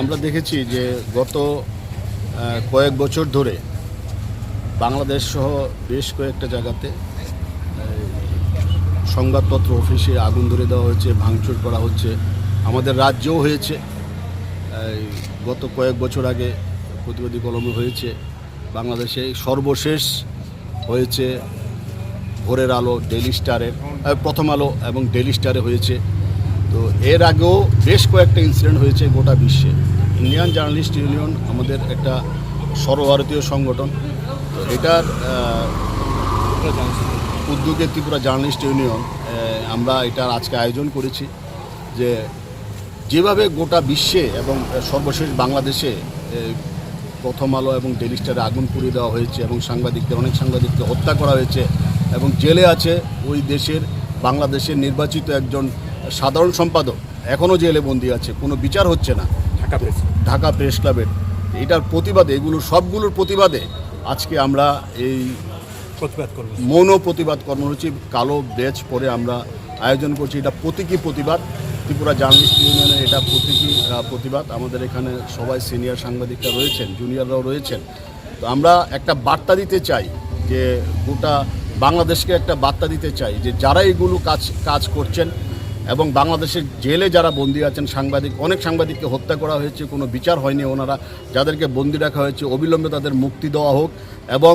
আমরা দেখেছি যে গত কয়েক বছর ধরে বাংলাদেশ সহ বেশ কয়েকটা জায়গাতে সংবাদপত্র, অফিসে আগুন ধরে দেওয়া হয়েছে, ভাঙচুর করা হচ্ছে। আমাদের রাজ্যেও হয়েছে। গত কয়েক বছর আগে প্রতিবাদী কলমে হয়েছে। বাংলাদেশে সর্বশেষ হয়েছে ভোরের আলো ডেলি স্টারের প্রথম আলো এবং ডেলি স্টারে হয়েছে। তো এর আগেও বেশ কয়েকটা ইনসিডেন্ট হয়েছে গোটা বিশ্বে। ইন্ডিয়ান জার্নালিস্ট ইউনিয়ন আমাদের একটা সর্বভারতীয় সংগঠন। তো এটার উদ্যোগে ত্রিপুরা জার্নালিস্ট ইউনিয়ন আমরা এটার আজকে আয়োজন করেছি যে যেভাবে গোটা বিশ্বে এবং সর্বশেষ বাংলাদেশে প্রথম আলো এবং ডেলি স্টারে আগুন পুড়িয়ে দেওয়া হয়েছে এবং সাংবাদিকদের, অনেক সাংবাদিককে হত্যা করা হয়েছে এবং জেলে আছে ওই দেশের, বাংলাদেশের নির্বাচিত একজন সাধারণ সম্পাদক এখনও জেলে বন্দি আছে কোনো বিচার হচ্ছে না। ঢাকা প্রেস ঢাকা প্রেস ক্লাবের। এটার প্রতিবাদে এগুলো সবগুলোর প্রতিবাদে আজকে আমরা এই প্রতিবাদ করবে। মৌন প্রতিবাদ কর্মসূচি কালো ব্যাচ পরে আমরা আয়োজন করছি। এটা প্রতীকী প্রতিবাদ। ত্রিপুরা জার্নালিস্ট ইউনিয়নের এটা প্রতীকী প্রতিবাদ। আমাদের এখানে সবাই সিনিয়র সাংবাদিকরা রয়েছেন জুনিয়ররাও রয়েছেন। তো আমরা একটা বার্তা দিতে চাই যে গোটা বাংলাদেশকে একটা বার্তা দিতে চাই যে যারা এগুলো কাজ কাজ করছেন এবং বাংলাদেশের জেলে যারা বন্দী আছেন, সাংবাদিক, অনেক সাংবাদিককে হত্যা করা হয়েছে, কোনো বিচার হয়নি ওনারা। যাদেরকে বন্দি রাখা হয়েছে, অবিলম্বে তাদের মুক্তি দেওয়া হোক এবং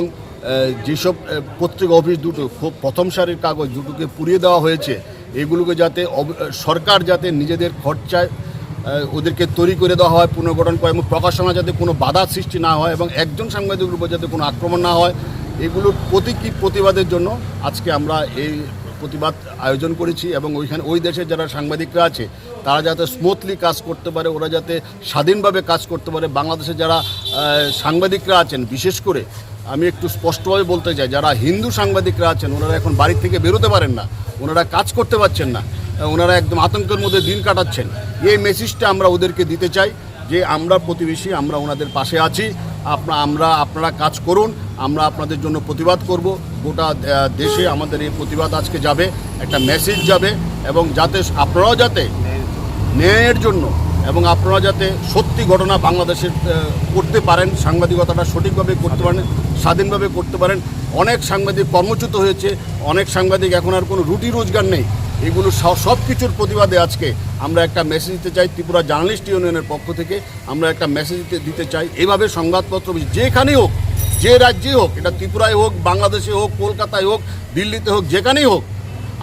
যেসব পত্রিকা অফিস দুটো, খুব প্রথম সারির কাগজ দুটোকে পুড়িয়ে দেওয়া হয়েছে, এগুলোকে যাতে সরকার যাতে নিজেদের খরচায় ওদেরকে তৈরি করে দেওয়া হয়, পুনর্গঠন করে এবং প্রকাশনা যাতে কোনো বাধা সৃষ্টি না হয় এবং একজন সাংবাদিকের উপর যাতে কোনো আক্রমণ না হয়, এগুলোর প্রতীকী প্রতিবাদের জন্য আজকে আমরা এই প্রতিবাদ আয়োজন করেছি এবং ওইখানে ওই দেশের যারা সাংবাদিকরা আছে, তারা যাতে স্মুথলি কাজ করতে পারে, ওরা যাতে স্বাধীনভাবে কাজ করতে পারে। বাংলাদেশে যারা সাংবাদিকরা আছেন, বিশেষ করে আমি একটু স্পষ্টভাবে বলতে চাই, যারা হিন্দু সাংবাদিকরা আছেন, ওনারা এখন বাড়ি থেকে বেরোতে পারেন না, ওনারা কাজ করতে পারছেন না, ওনারা একদম আতঙ্কের মধ্যে দিন কাটাচ্ছেন। এই মেসেজটা আমরা ওদেরকে দিতে চাই যে, আমরা প্রতিবেশী, আমরা ওনাদের পাশে আছি, আপনা, আমরা, আপনারা কাজ করুন আমরা আপনাদের জন্য প্রতিবাদ করব। গোটা দেশে আমাদের এই প্রতিবাদ আজকে যাবে, একটা মেসেজ যাবে এবং যাতে আপনারাও যাতে ন্যায়ের জন্য এবং আপনারা যাতে সত্যি ঘটনা বাংলাদেশের করতে পারেন, সাংবাদিকতাটা সঠিকভাবে করতে পারেন, স্বাধীনভাবে করতে পারেন। অনেক সাংবাদিক কর্মচ্যুত হয়েছে, অনেক সাংবাদিক এখন আর কোনো রুটি রোজগার নেই। এগুলো সব কিছুর প্রতিবাদে আজকে আমরা একটা মেসেজ দিতে চাই ত্রিপুরা জার্নালিস্ট ইউনিয়নের পক্ষ থেকে। আমরা একটা মেসেজ দিতে দিতে চাই, এভাবে সংবাদপত্র যেখানেই হোক যে রাজ্যে হোক, এটা ত্রিপুরায় হোক, বাংলাদেশে হোক, কলকাতায় হোক, দিল্লিতে হোক, যেখানেই হোক,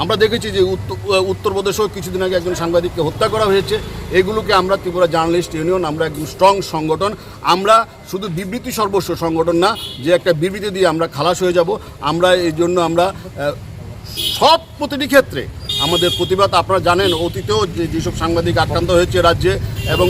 আমরা দেখেছি যে উত্তর উত্তরপ্রদেশেও কিছুদিন আগে একজন সাংবাদিককে হত্যা করা হয়েছে। এগুলোকে আমরা ত্রিপুরা জার্নালিস্ট ইউনিয়ন, আমরা একদম স্ট্রং সংগঠন। আমরা শুধু বিবৃতি সর্বস্ব সংগঠন না, যে একটা বিবৃতি দিয়ে আমরা খালাস হয়ে যাব। আমরা এই জন্য আমরা সব প্রতিটি ক্ষেত্রে আমাদের প্রতিবাদ আপনারা জানেন অতীতেও যেসব সাংবাদিক আক্রান্ত হয়েছে রাজ্যে এবং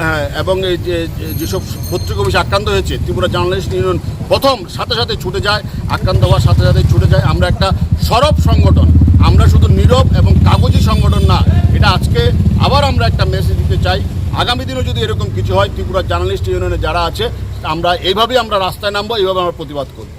হ্যাঁ, এবং এই যে- যেসব পত্রিকা অফিস আক্রান্ত হয়েছে ত্রিপুরা জার্নালিস্ট ইউনিয়ন প্রথম সাথে সাথে ছুটে যায় আক্রান্ত হওয়ার সাথে সাথে ছুটে যায়। আমরা একটা সরব সংগঠন আমরা শুধু নীরব এবং কাগজি সংগঠন না এটা আজকে আবার আমরা একটা মেসেজ দিতে চাই। আগামী দিনেও যদি এরকম কিছু হয় ত্রিপুরা জার্নালিস্ট ইউনিয়নে যারা আছে আমরা এইভাবেই আমরা রাস্তায় নামবো এইভাবে আমরা প্রতিবাদ করব।